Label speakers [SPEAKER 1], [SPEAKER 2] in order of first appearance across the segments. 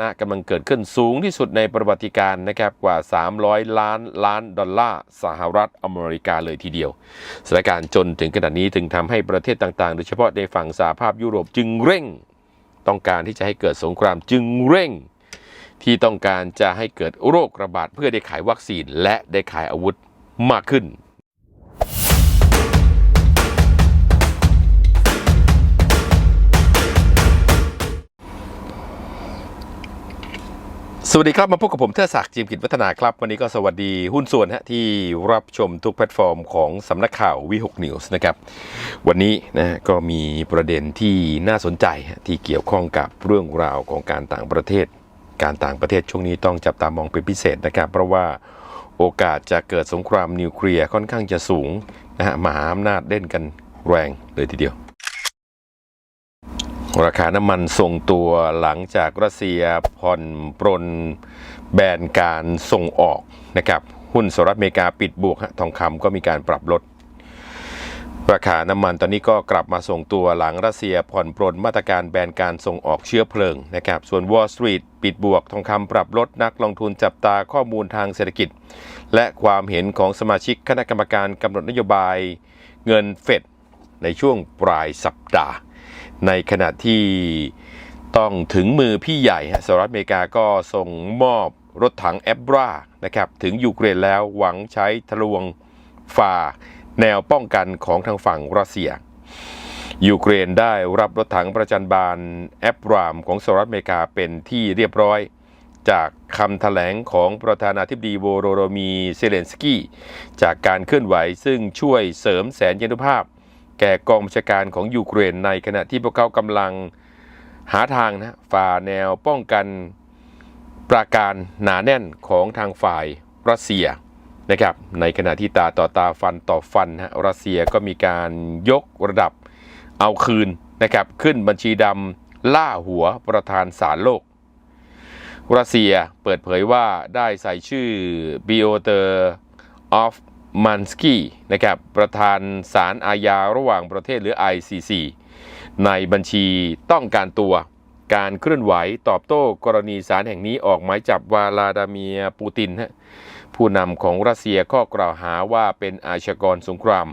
[SPEAKER 1] นะกำลังเกิดขึ้นสูงที่สุดในประวัติการนะครับกว่า 300 ล้านล้านดอลลาร์สหรัฐอเมริกาเลยทีเดียวสถานการณ์จนถึงขนาดนี้ถึงทำให้ประเทศต่างๆ โดยเฉพาะในฝั่งสหภาพยุโรปจึงเร่ง ต้องการที่จะให้เกิดสงครามจึงเร่ง ที่ต้องการจะให้เกิดโรคระบาดเพื่อได้ขายวัคซีนและได้ขายอาวุธมากขึ้น สวัสดีครับ มาพบกับผมเทิดศักดิ์จิมกิจวัฒนาครับ วันนี้ก็สวัสดีหุ้นส่วนฮะที่รับชมทุกแพลตฟอร์มของสำนักข่าววิหกนิวส์นะครับ วันนี้นะก็มีประเด็นที่น่าสนใจที่เกี่ยวข้องกับเรื่องราวของการต่างประเทศ การต่างประเทศช่วงนี้ต้องจับตามองเป็นพิเศษนะครับ เพราะว่าโอกาสจะเกิดสงครามนิวเคลียร์ค่อนข้างจะสูงนะฮะมหาอำนาจเล่นกันแรงเลยทีเดียว ราคาน้ำมันทรงตัวหลังจากรัสเซียผ่อนปรนแบนการส่งออกนะครับหุ้นสหรัฐอเมริกาปิดบวกฮะทองคำก็มีการปรับลด ราคาน้ำมันตอนนี้ก็กลับมาส่งตัวหลังรัสเซียผ่อนปรนมาตรการแบนการส่งออกเชื้อเพลิงนะครับส่วน Wall Street ปิดบวกทองคำปรับลดนักลงทุนจับตาข้อมูลทางเศรษฐกิจ และความเห็นของสมาชิกคณะกรรมการกำหนดนโยบายเงินเฟดในช่วงปลายสัปดาห์ ในขณะที่ต้องถึงมือพี่ใหญ่สหรัฐอเมริกาก็ส่งมอบรถถังแอบรานะครับถึงยูเครนแล้วหวังใช้ทะลวงฝ่าแนวป้องกันของทางฝั่งรัสเซีย ยูเครนได้รับรถถังประจันบานแอบรามของสหรัฐอเมริกาเป็นที่เรียบร้อย จากคำแถลงของประธานาธิบดีโวโรโรมีเซเลนสกี้ จากการเคลื่อนไหวซึ่งช่วยเสริมแสนยานุภาพ แก่กองบัญชาการของยูเครนในขณะที่พวกเขากำลังหาทางนะฝ่าแนวป้องกันปราการหนาแน่นของทางฝ่ายรัสเซียนะครับในขณะที่ตาต่อตาฟันต่อฟันฮะรัสเซียก็มีการยกระดับเอาคืนนะครับขึ้นบัญชีดำล่าหัวประธานศาลโลก รัสเซียเปิดเผยว่าได้ใส่ชื่อบิโอเตอร์ออฟ มันสกี้นะครับประธานศาลอาญาระหว่างประเทศหรือ ICC ในบัญชีต้องการตัวการเคลื่อนไหวตอบโต้กรณีศาลแห่งนี้ออกหมายจับวาลาดาเมียปูติน ผู้นำของรัสเซียข้อกล่าวหาว่าเป็นอาชญากรสงคราม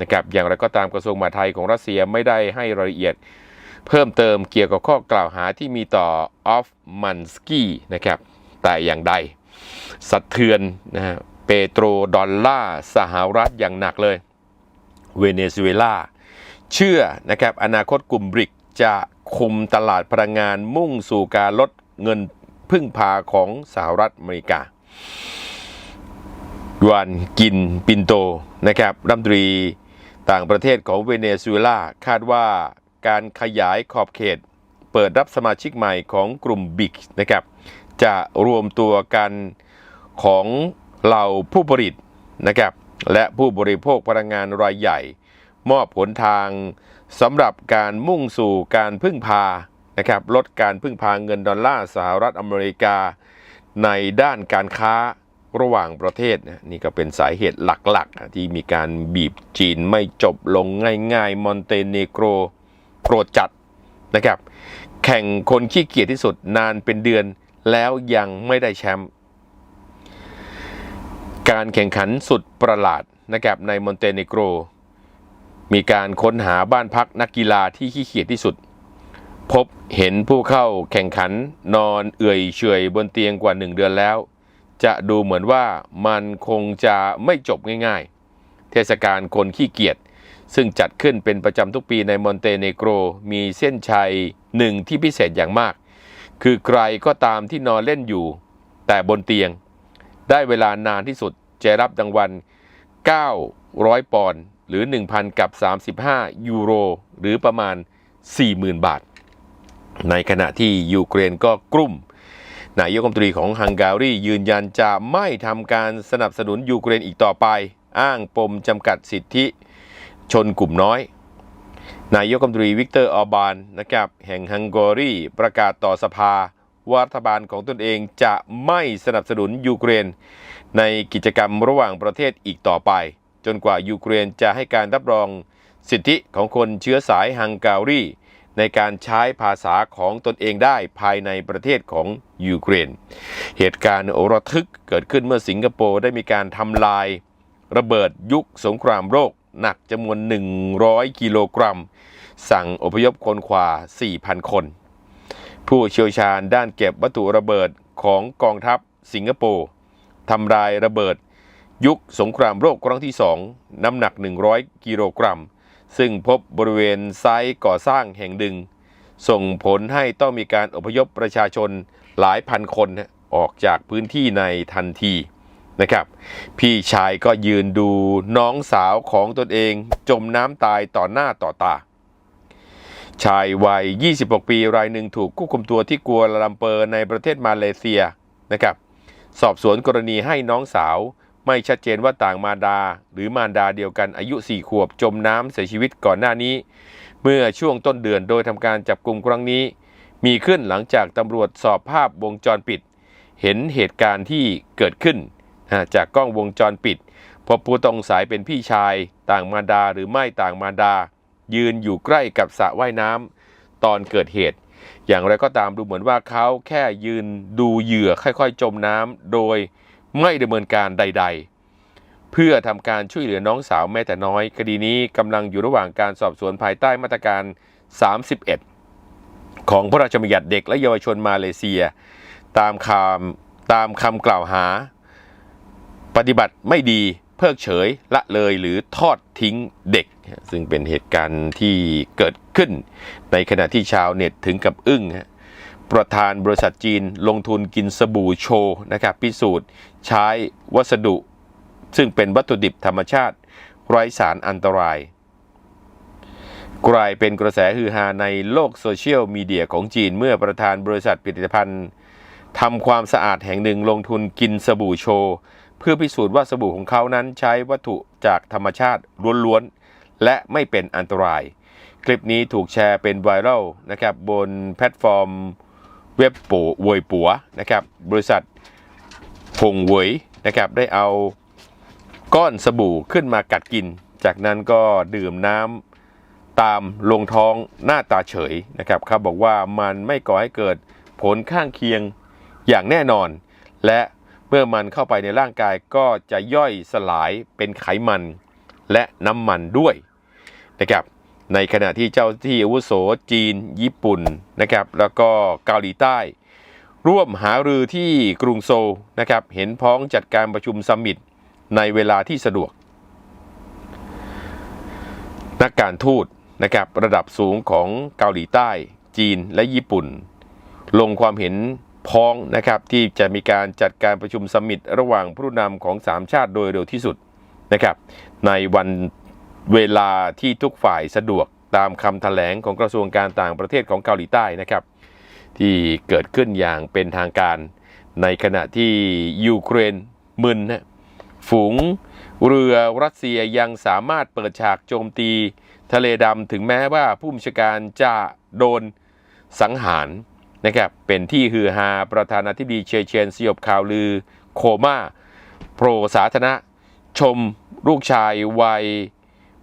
[SPEAKER 1] นะครับอย่างไรก็ตามกระทรวงมหาดไทยของรัสเซียไม่ได้ให้รายละเอียด เพิ่มเติมเกี่ยวกับข้อกล่าวหาที่มีต่อออฟมันสกี้นะครับแต่อย่างใดสะเทือนนะฮะ เปโตรดอลลาร์สหรัฐอย่างหนักเลย เวเนซุเอลา เชื่อนะครับอนาคตกลุ่มบริกจะคุมตลาดพลังงานมุ่งสู่การลดเงินพึ่งพาของสหรัฐอเมริกายวนกินปินโตนะครับรัฐมนตรีต่างประเทศของเวเนซุเอลาคาดว่าการขยายขอบเขต เปิดรับสมาชิกใหม่ของกลุ่มบิกนะครับจะรวมตัวกันของ เหล่าผู้ผลิตนะครับและผู้บริโภคพลังงานรายใหญ่ มอบผลทางสำหรับการมุ่งสู่การพึ่งพานะครับลดการพึ่งพาเงินดอลลาร์สหรัฐอเมริกา ในด้านการค้าระหว่างประเทศนี่ก็เป็นสาเหตุหลักๆ ที่มีการบีบจีนไม่จบลงง่ายๆ มอนเตเนโกรโกรธจัดนะครับแข่งคนขี้เกียจที่สุดนานเป็นเดือนแล้วยังไม่ได้แชมป์ การแข่งขันสุดประหลาดนะครับในมอนเตเนโกร มีการค้นหาบ้านพักนักกีฬาที่ขี้เกียจที่สุด พบเห็นผู้เข้าแข่งขันนอนเอื่อยเฉยบนเตียงกว่าหนึ่งเดือนแล้ว จะดูเหมือนว่ามันคงจะไม่จบง่ายๆ เทศกาลคนขี้เกียจซึ่งจัดขึ้นเป็นประจำทุกปีในมอนเตเนโกร มีเส้นชัยหนึ่งที่พิเศษอย่างมาก คือใครก็ตามที่นอนเล่นอยู่ แต่บนเตียง ได้เวลานานที่สุดจะรับรางวัล 900 ปอนด์หรือ 1,000 กับ 35 ยูโร หรือประมาณ 40,000 บาท ในขณะที่ยูเครนก็กลุ่ม นายกรัฐมนตรีของฮังการียืนยันจะไม่ทำการสนับสนุนยูเครนอีกต่อไป อ้างปมจำกัดสิทธิชนกลุ่มน้อย นายกรัฐมนตรีวิกเตอร์ออบานนะครับแห่งฮังการีประกาศต่อสภา ว่ารัฐบาลของตนเองจะไม่สนับสนุนยูเครน ในกิจกรรมระหว่างประเทศอีกต่อไป จนกว่ายูเครนจะให้การรับรองสิทธิของคนเชื้อสายฮังการีในการใช้ภาษาของตนเองได้ภายในประเทศของยูเครน เหตุการณ์โอระทึกเกิดขึ้นเมื่อสิงคโปร์ได้มีการทำลาย ระเบิดยุคสงครามโลกหนักจำนวน 100 กิโลกรัม สั่งอพยพคนกว่า 4,000 คน ผู้เชี่ยวชาญด้านเก็บวัตถุระเบิดของกองทัพสิงคโปร์ทำลายระเบิด ยุคสงครามโลกครั้งที่ 2 น้ำหนัก 100 กิโลกรัม ซึ่งพบบริเวณไซต์ก่อสร้างแห่งหนึ่งส่งผลให้ต้องมีการอพยพประชาชนหลายพันคนออกจากพื้นที่ในทันทีนะครับ พี่ชายก็ยืนดูน้องสาวของตนเองจมน้ำตายต่อหน้าต่อตา ชายวัย 26 ปีรายหนึ่งถูกควบคุมตัวที่กัวลาลัมเปอร์ในประเทศมาเลเซียนะครับ สอบสวนกรณีให้น้องสาว ไม่ชัดเจนว่าต่างมารดา หรือมารดาเดียวกันอายุ 4 ขวบจมน้ำเสียชีวิตก่อนหน้านี้ เมื่อช่วงต้นเดือนโดยทำการจับกลุ่มครั้งนี้ มีขึ้นหลังจากตำรวจสอบภาพวงจรปิด เห็นเหตุการณ์ที่เกิดขึ้น จากกล้องวงจรปิด พบผู้ต้องสายเป็นพี่ชาย ต่างมารดาหรือไม่ต่างมารดา ยืนอยู่ใกล้กับสระว่ายน้ำตอนเกิดเหตุ อย่างไรก็ตามดูเหมือนว่าเขาแค่ยืนดูเหยื่อค่อยๆ จมน้ำโดยไม่ดำเนินการใด ๆ เพื่อทำการช่วยเหลือน้องสาวแม้แต่น้อย คดีนี้กำลังอยู่ระหว่างการสอบสวนภายใต้มาตรการ 31 ของพระราชบัญญัติเด็กและเยาวชนมาเลเซีย ตามคำตามคำกล่าวหา ปฏิบัติไม่ดี เพิกเฉยละเลยหรือทอดทิ้งเด็ก ซึ่งเป็นเหตุการณ์ที่เกิดขึ้น ในขณะที่ชาวเน็ตถึงกับอึ้งประธานบริษัทจีนลงทุนกินสบู่โชว์นะครับพิสูจน์ใช้วัสดุ ซึ่งเป็นวัตถุดิบธรรมชาติ ไร้สารอันตราย กลายเป็นกระแสฮือฮาในโลกโซเชียลมีเดียของจีน เมื่อประธานบริษัทผลิตภัณฑ์ทำความสะอาดแห่งหนึ่งลงทุนกินสบู่โชว์ เพื่อพิสูจน์ว่าสบู่ของเขานั้นใช้วัตถุจากธรรมชาติล้วนๆ และไม่เป็นอันตราย คลิปนี้ถูกแชร์เป็นไวรัลนะครับบนแพลตฟอร์มเว็บปูเวยปัวนะครับบริษัทพงเวยนะครับได้เอาก้อนสบู่ขึ้นมากัดกิน จากนั้นก็ดื่มน้ำตามลงท้องหน้าตาเฉยนะครับเขาบอกว่ามันไม่ก่อให้เกิดผลข้างเคียงอย่างแน่นอน และ เมื่อมันเข้าไปในร่างกายก็จะย่อยสลายเป็นไขมันและน้ำมันด้วยนะครับในขณะที่เจ้าที่อาวุโสจีน ญี่ปุ่นนะครับแล้วก็เกาหลีใต้ ร่วมหารือที่กรุงโซลนะครับเห็นพ้องจัดการประชุมซัมมิตในเวลาที่สะดวก นักการทูตนะครับระดับสูงของเกาหลีใต้ จีนและญี่ปุ่น ลงความเห็น พ้องนะครับที่จะมีการจัดการประชุมซัมมิตระหว่างผู้นำของ 3 ชาติโดยเร็วที่สุดนะครับในวันเวลาที่ทุกฝ่ายสะดวกตามคำแถลงของกระทรวงการต่างประเทศของเกาหลีใต้นะครับ ที่เกิดขึ้นอย่างเป็นทางการในขณะที่ยูเครนมึนนะฝูงเรือรัสเซียยังสามารถเปิดฉากโจมตี ทะเลดำถึงแม้ว่าผู้บัญชาการจะโดนสังหาร นะครับเป็นที่ฮือฮาประธานาธิบดีเชเชนสยบข่าวลือโคม่าโปรสาธารณะชมลูกชายวัย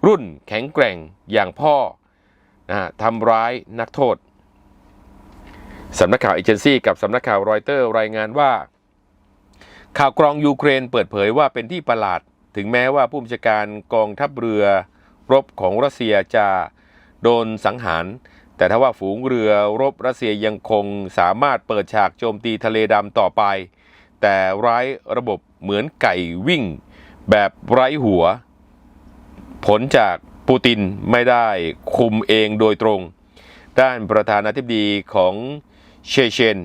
[SPEAKER 1] รุ่นแข็งแกร่งอย่างพ่อนะฮะทำร้ายนักโทษสำนักข่าวเอเจนซี่กับสำนักข่าวรอยเตอร์รายงานว่า ข่าวกรองยูเครนเปิดเผยว่าเป็นที่ประหลาด ถึงแม้ว่าผู้บัญชาการกองทัพเรือรบของรัสเซียจะโดนสังหาร แต่ถ้าว่าฝูงเรือรบรัสเซียยังคงสามารถเปิดฉากโจมตีทะเลดำต่อไป แต่ไร้ระบบเหมือนไก่วิ่ง แบบไร้หัว ผลจากปูตินไม่ได้คุมเองโดยตรง ด้านประธานาธิบดีของเชเชน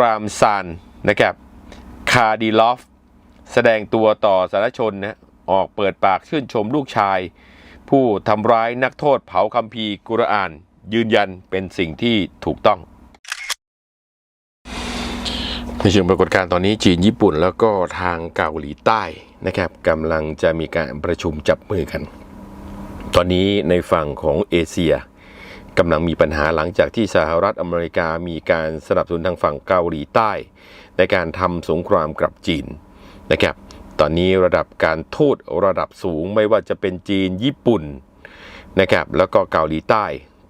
[SPEAKER 1] รามซานนะครับคาดิลอฟ แสดงตัวต่อสารชนนะออกเปิดปากชื่นชมลูกชาย ผู้ทำร้ายนักโทษเผาคัมภีร์กุรอาน ยืนยันเป็นสิ่งที่ถูกต้องในเชิงปรากฏการณ์ตอนนี้จีนญี่ปุ่นแล้วก็ทางเกาหลีใต้นะครับกำลังจะมีการประชุมจับมือกัน ตอนนี้ในฝั่งของเอเชียกำลังมีปัญหาหลังจากที่สหรัฐอเมริกามีการสนับสนุนทางฝั่งเกาหลีใต้ ในการทำสงครามกับจีนนะครับ ตอนนี้ระดับการทูตระดับสูงไม่ว่าจะเป็นจีนญี่ปุ่นนะครับแล้วก็เกาหลีใต้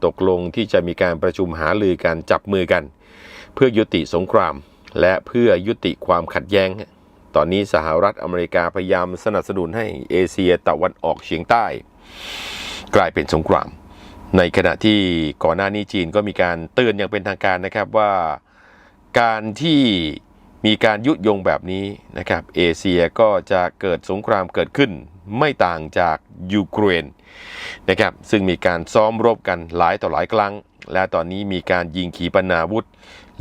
[SPEAKER 1] ตกลงที่จะมีการประชุมหารือการจับมือกัน เพื่อยุติสงคราม และเพื่อยุติความขัดแย้ง ตอนนี้สหรัฐอเมริกาพยายามสนับสนุนให้เอเชียตะวันออกเฉียงใต้ กลายเป็นสงคราม ในขณะที่ก่อนหน้านี้จีนก็มีการเตือนอย่างเป็นทางการนะครับว่าการที่มีการยุยงแบบนี้นะครับเอเชียก็จะเกิดสงครามเกิดขึ้น ไม่ต่างจากยูเครนนะครับซึ่งมีการซ้อมรบกันหลายต่อหลายครั้ง และตอนนี้มีการยิงขีปนาวุธ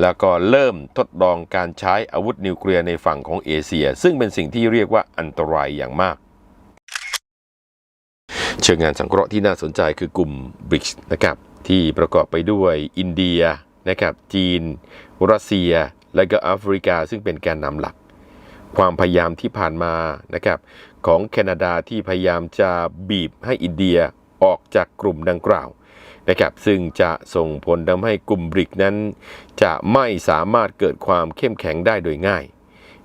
[SPEAKER 1] แล้วก็เริ่มทดลองการใช้อาวุธนิวเคลียร์ในฝั่งของเอเชีย ซึ่งเป็นสิ่งที่เรียกว่าอันตรายอย่างมากเชิงงานสังเคราะห์ที่น่าสนใจคือกลุ่ม BRICS นะครับที่ประกอบไปด้วยอินเดียนะครับจีน รัสเซีย และก็แอฟริกาซึ่งเป็นแกนนำหลัก ความพยายามที่ผ่านมานะครับของแคนาดาที่พยายามจะบีบให้อินเดียออกจากกลุ่มดังกล่าวนะครับซึ่งจะส่งผลทำให้กลุ่มบริกนั้น จะไม่สามารถเกิดความเข้มแข็งได้โดยง่าย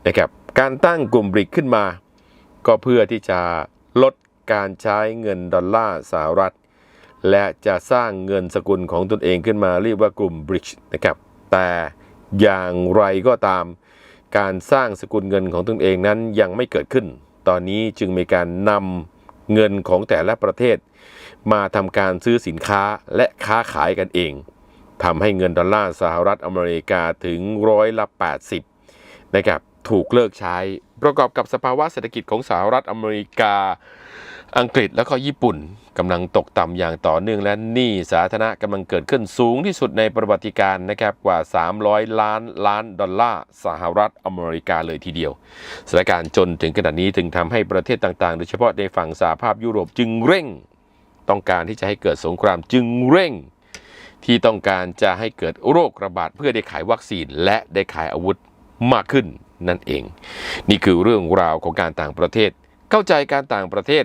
[SPEAKER 1] นะครับการตั้งกลุ่มบริกขึ้นมา ก็เพื่อที่จะลดการใช้เงินดอลลาร์สหรัฐ และจะสร้างเงินสกุลของตนเองขึ้นมาเรียกว่ากลุ่มบริดจ์นะครับแต่อย่างไรก็ตาม การสร้างสกุลเงินของตนเองนั้นยังไม่เกิดขึ้น ตอนนี้จึงมีการนำเงินของแต่ละประเทศ มาทำการซื้อสินค้าและค้าขายกันเองทำให้เงินดอลลาร์สหรัฐอเมริกาถึงร้อยละ 80 นะครับถูกเลิกใช้ ประกอบกับสภาวะเศรษฐกิจของสหรัฐอเมริกา อังกฤษแล้วก็ญี่ปุ่น กำลังตกต่ำอย่างต่อเนื่องและหนี้สาธารณะกำลังเกิดขึ้นสูงที่สุดในประวัติการนะครับกว่า 300 ล้านล้านดอลลาร์สหรัฐอเมริกาเลยทีเดียวสถานการณ์จนถึงขนาดนี้ถึงทำให้ประเทศต่างๆ โดยเฉพาะในฝั่งสหภาพยุโรปจึงเร่ง ต้องการที่จะให้เกิดสงครามจึงเร่ง ที่ต้องการจะให้เกิดโรคระบาดเพื่อได้ขายวัคซีนและได้ขายอาวุธมากขึ้นนั่นเอง นี่คือเรื่องราวของการต่างประเทศ เข้าใจการต่างประเทศ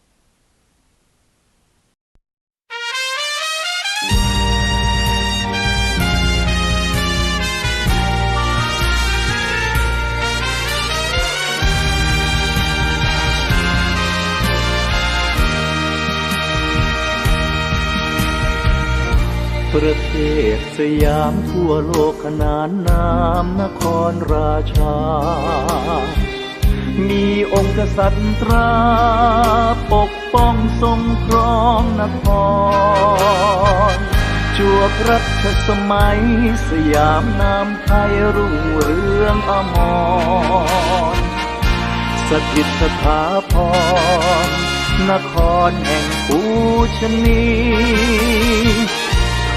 [SPEAKER 2] ประเทศสยามทั่วโลกขนานนามนครราชา มีองค์กษัตริย์ตรา ปกป้องทรงครองนครจวบรัชสมัย สยามนามไทยรุ่งเรืองอมร สถิตสถาพรนครแห่งปูชนี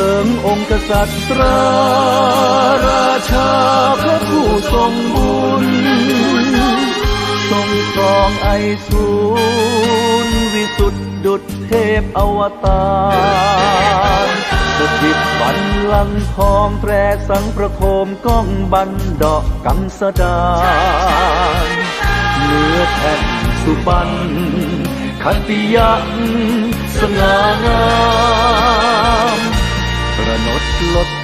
[SPEAKER 2] ลิงองค์กษัตริย์ราชาพระผู้ทรงบุญ ทรงครองไอสูรวิสุทธิดุจเทพอวตารสถิตบันลังทองแตรสังประโคมก้องบันดอกกังสดานเนื้อแผ่นสุบันขัตติยักสง่างามประน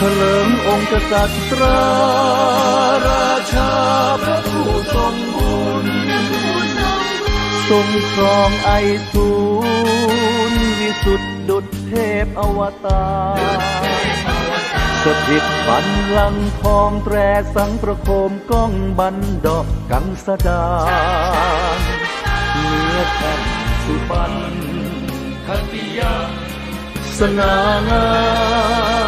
[SPEAKER 2] เถลิงองค์กษัตริย์ราชาพระผู้ทรงบุญทรงครองไอสูรวิสุทธิดุจเทพอวตารสถิตบันลังทองแตรสังประโคมก้องบันดอกกังสดาเนื้อแผ่นสุพรรณคันติยาสง่างาม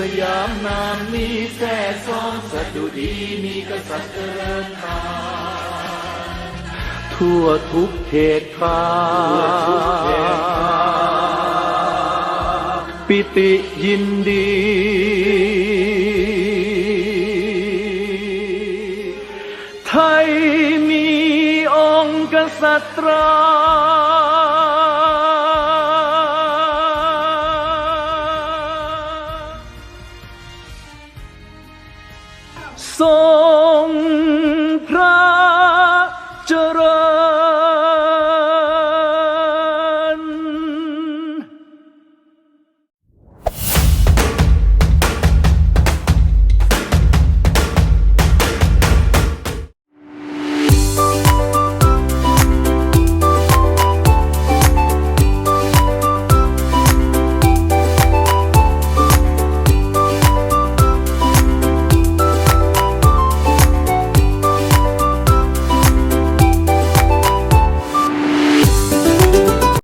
[SPEAKER 2] สยามนามนี้แท้ซ้องสดุดีมีกษัตริย์เจริญตาทั่วทุกเขตข้าปิติยินดี ไทยมีองค์กษัตริย์